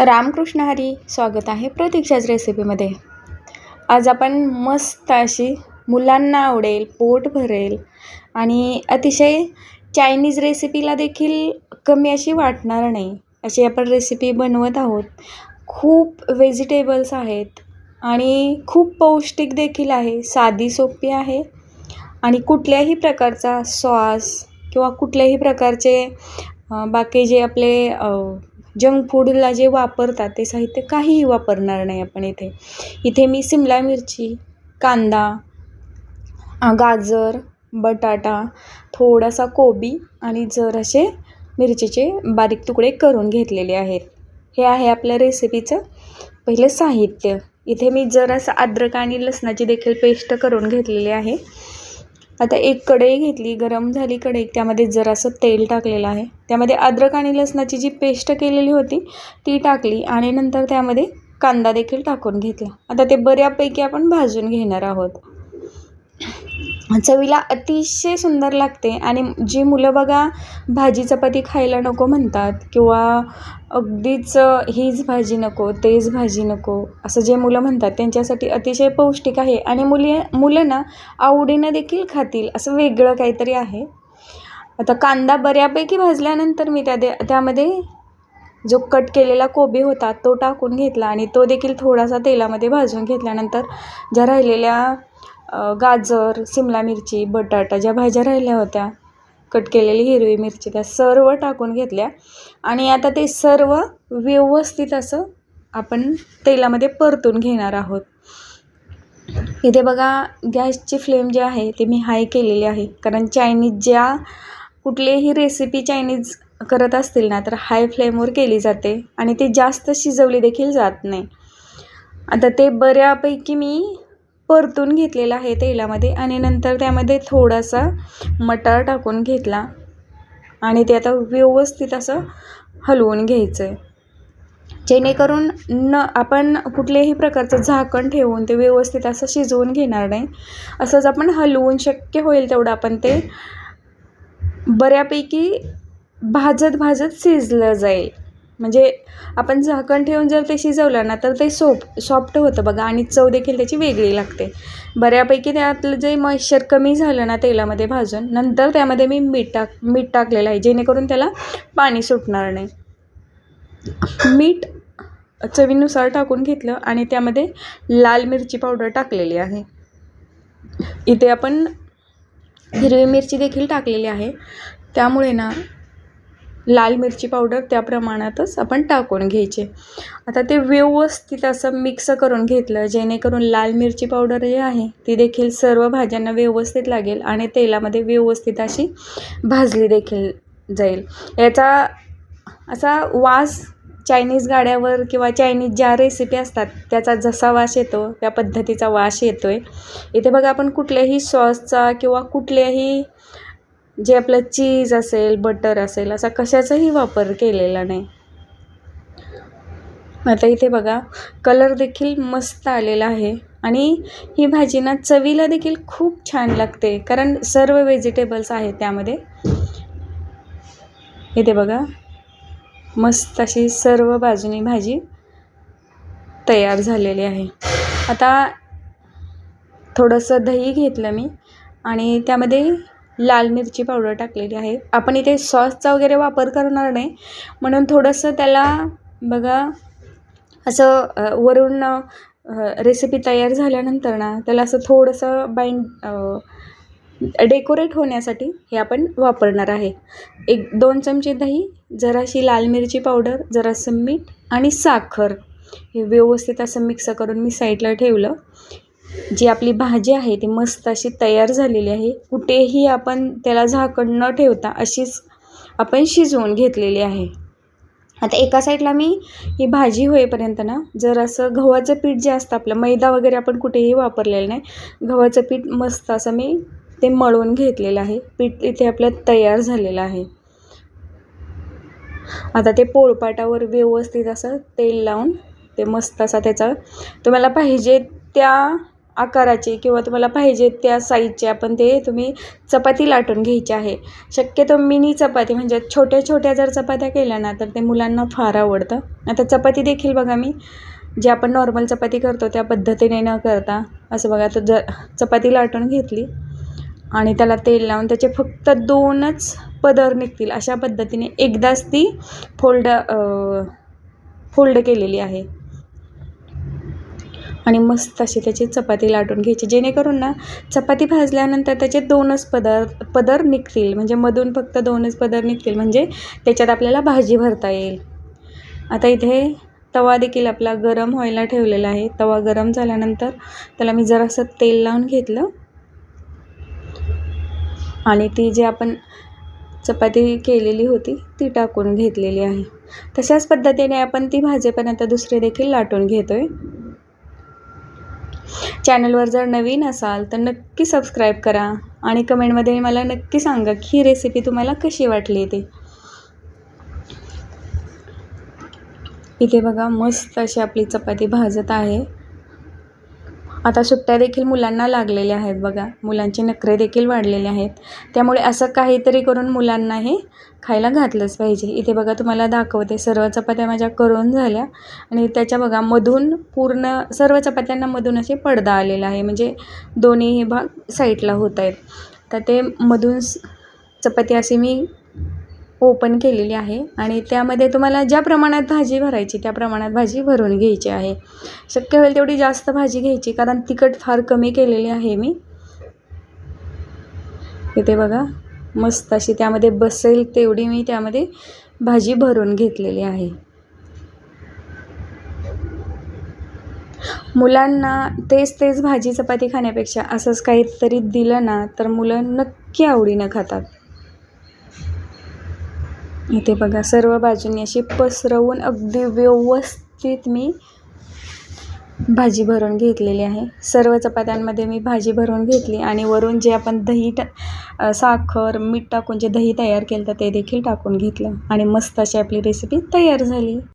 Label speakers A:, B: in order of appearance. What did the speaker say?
A: रामकृष्ण हरी स्वागत आहे प्रतीक्षाच रेसिपीमध्ये. आज आपण मस्त अशी मुलांना आवडेल पोट भरेल आणि अतिशय चायनीज रेसिपीला देखील कमी अशी वाटणार नाही. अशी आपण रेसिपी बनवत आहोत. खूप व्हेजिटेबल्स आहेत आणि खूप पौष्टिक देखील आहे. साधी सोपी आहे आणि कुठल्याही प्रकारचा सॉस किंवा कुठल्याही प्रकारचे बाकी जे आपले जंक फूडला जे वापरतात ते साहित्य काहीही वापरणार नाही आपण इथे. इथे मी सिमला मिरची कांदा गाजर बटाटा थोडासा कोबी आणि जर असे मिरचीचे बारीक तुकडे करून घेतलेले आहेत. हे आहे आपल्या रेसिपीचं पहिलं साहित्य. इथे मी जरासं अद्रक आणि लसणाची देखील पेस्ट करून घेतलेली आहे. आता एक कढई घेतली गरम झाली कढई त्यामध्ये जरासं तेल टाकलेलं आहे. त्यामध्ये अद्रक आणि लसणाची जी पेस्ट केलेली होती ती टाकली आणि नंतर त्यामध्ये कांदा देखील टाकून घेतला. आता ते बऱ्यापैकी आपण भाजून घेणार आहोत. चवीला अतिशय सुंदर लागते आणि जी मुलं बघा भाजी चपाती खायला नको म्हणतात किंवा अगदीच हीच भाजी नको तेच भाजी नको असं जे मुलं म्हणतात त्यांच्यासाठी अतिशय पौष्टिक आहे आणि मुली मुलं ना आवडीनं देखील खातील असं वेगळं काहीतरी आहे. आता कांदा बऱ्यापैकी भाजल्यानंतर मी त्या दे त्यामध्ये जो कट केलेला कोबी होता तो टाकून घेतला आणि तो देखील थोडासा तेलामध्ये भाजून घेतल्यानंतर ज्या राहिलेल्या गाजर सिमला मिरची बटाटा ज्या भाज्या राहिल्या होत्या कट केलेली हिरवी मिरची त्या सर्व टाकून घेतल्या. आणि आता ते सर्व व्यवस्थित असं आपण तेलामध्ये परतून घेणार आहोत. इथे बघा गॅसची फ्लेम जी आहे ती मी हाय केलेली आहे. कारण चायनीज ज्या कुठलीही रेसिपी चायनीज करत असतील ना तर हाय फ्लेमवर केली जाते. आणि ती जास्त शिजवली देखील जात नाही. आता ते बऱ्यापैकी मी परतून घेतलेलं आहे तेलामध्ये आणि नंतर त्यामध्ये थोडासा मटार टाकून घेतला. आणि ते आता व्यवस्थित असं हलवून घ्यायचं आहे जेणेकरून न आपण कुठल्याही प्रकारचं झाकण ठेवून ते व्यवस्थित असं शिजवून घेणार नाही. असंच आपण हलवून शक्य होईल तेवढं आपण ते बऱ्यापैकी भाजत भाजत शिजलं जाईल. म्हणजे आपण झाकण ठेवून जर ते शिजवलं ना तर ते सोप सॉफ्ट होतं बघा आणि चव देखील त्याची वेगळी लागते. बऱ्यापैकी त्यातलं जे मॉइश्चर कमी झालं ना तेलामध्ये भाजून नंतर त्यामध्ये मी मीठ टाक मीठ टाकलेलं आहे जेणेकरून त्याला पाणी सुटणार नाही. मीठ चवीनुसार टाकून घेतलं आणि त्यामध्ये लाल मिरची पावडर टाकलेली आहे. इथे आपण हिरवी मिरची देखील टाकलेली आहे. त्यामुळे ना लाल मिरची पावडर त्या प्रमाणातच आपण टाकून घ्यायचे. आता ते व्यवस्थित असं मिक्स करून घेतलं जेणेकरून लाल मिरची पावडर जी आहे ती देखील सर्व भाज्यांना व्यवस्थित लागेल आणि तेलामध्ये व्यवस्थित अशी भाजली देखील जाईल. याचा असा वास चायनीज गाड्यावर किंवा चायनीज ज्या रेसिपी असतात त्याचा जसा वास येतो त्या पद्धतीचा वास येतो आहे इथे बघा आपण कुठल्याही सॉसचा किंवा कुठल्याही जे आपलं चीज असेल बटर असेल असा कशाचाही वापर केलेला नाही. आता इथे बघा कलर देखील मस्त आलेला आहे आणि ही भाजी ना चवीला देखील खूप छान लागते कारण सर्व व्हेजिटेबल्स आहेत त्यामध्ये. इथे बघा मस्त अशी सर्व बाजूनी भाजी तयार झालेली आहे. आता थोडंसं दही घेतलं मी आणि त्यामध्ये लाल मिरची पावडर टाकलेली आहे. आपण इथे सॉसचा वगैरे वापर करणार नाही. म्हणून थोडंसं त्याला बघा असं वरून रेसिपी तयार झाल्यानंतर ना त्याला असं थोडंसं बाइंड डेकोरेट होण्यासाठी हे आपण वापरणार आहे. एक दोन चमचे दही जराशी लाल मिरची पावडर जरासं मीठ आणि साखर. हे व्यवस्थित असं मिक्स करून मी साईडला ठेवलं. जी आपली भाजी आहे ती मस्त अशी तयार झालेली आहे. कुठेही आपण त्याला झाकण न ठेवता अशीच आपण शिजवून घेतलेली आहे. आता एका साईडला मी ही भाजी होईपर्यंत ना जर असं गव्हाचं पीठ जे असतं आपलं मैदा वगैरे आपण कुठेही वापरलेलं नाही. गव्हाचं पीठ मस्त असं मी ते मळून घेतलेलं आहे. पीठ इथे आपलं तयार झालेलं आहे. आता ते पोळपाटावर व्यवस्थित असं तेल लावून ते मस्त असा त्याचा तुम्हाला पाहिजे त्या आकाराचे किंवा तुम्हाला पाहिजे त्या साईजचे आपण ते तुम्ही चपाती लाटून घ्यायची आहे. शक्यतो मिनी चपाती म्हणजे छोट्या छोट्या जर चपात्या केल्या ना तर ते मुलांना फार आवडतं. आता चपाती देखील बघा मी जे आपण नॉर्मल चपाती करतो त्या पद्धतीने न करता असं बघा तर ज चपाती लाटून घेतली आणि त्याला तेल लावून त्याचे फक्त दोनच पदर निघतील अशा पद्धतीने एकदाच ती फोल्ड फोल्ड केलेली आहे. आणि मस्त अशी त्याची चपाती लाटून घ्यायची. जेणेकरून ना चपाती भाजल्यानंतर त्याचे दोनच पदर पदर निघतील. म्हणजे मधून फक्त दोनच पदर निघतील. म्हणजे त्याच्यात आपल्याला भाजी भरता येईल. आता इथे तवा देखील आपला गरम व्हायला ठेवलेला आहे. तवा गरम झाल्यानंतर त्याला मी जरासं तेल लावून घेतलं. आणि ती जी आपण चपाती केलेली होती ती टाकून घेतलेली आहे. तशाच पद्धतीने आपण ती भाजेपर्यंत दुसरी देखील लाटून घेतो आहे चॅनलवर जर नवीन असाल तर नक्की सबस्क्राईब करा. आणि कमेंटमध्ये मला नक्की सांगा की ही रेसिपी तुम्हाला कशी वाटली ते. इथे बघा मस्त अशी आपली चपाती भाजत आहे. आता सुट्ट्या देखील मुलांना लागलेल्या आहेत बघा. मुलांचे नखरे देखील वाढलेले आहेत. त्यामुळे असं काहीतरी करून मुलांना हे खायला घातलंच पाहिजे. इथे बघा तुम्हाला दाखवते सर्व चपात्या माझ्या करून झाल्या. आणि त्याच्या बघा मधून पूर्ण सर्व चपात्यांना मधून असे पडदा आलेला आहे. म्हणजे दोन्ही भाग साईडला होत आहेत. तर ते मधून चपाती असे मी ओपन केलेली आहे. आणि त्यामध्ये तुम्हाला ज्या प्रमाणात भाजी भरायची त्या प्रमाणात भाजी भरून घ्यायची आहे. शक्य होईल तेवढी जास्त भाजी घ्यायची कारण तिखट फार कमी केलेली आहे मी. इथे बघा मस्त अशी त्यामध्ये बसेल तेवढी मी त्यामध्ये भाजी भरून घेतलेली आहे. मुलांना तेच तेच भाजी चपाती खाण्यापेक्षा असंच काहीतरी दिलं ना तर मुलं नक्की आवडीनं खातात. इथे बघा सर्व बाजूंनी अशी पसरवून अगदी व्यवस्थित मी भाजी भरून घेतलेली आहे. सर्व चपात्यांमध्ये मी भाजी भरून घेतली आणि वरून जे आपण दही टा साखर मीठ टाकून जे दही तयार केलं तर ते देखील टाकून घेतलं आणि मस्त अशी आपली रेसिपी तयार झाली.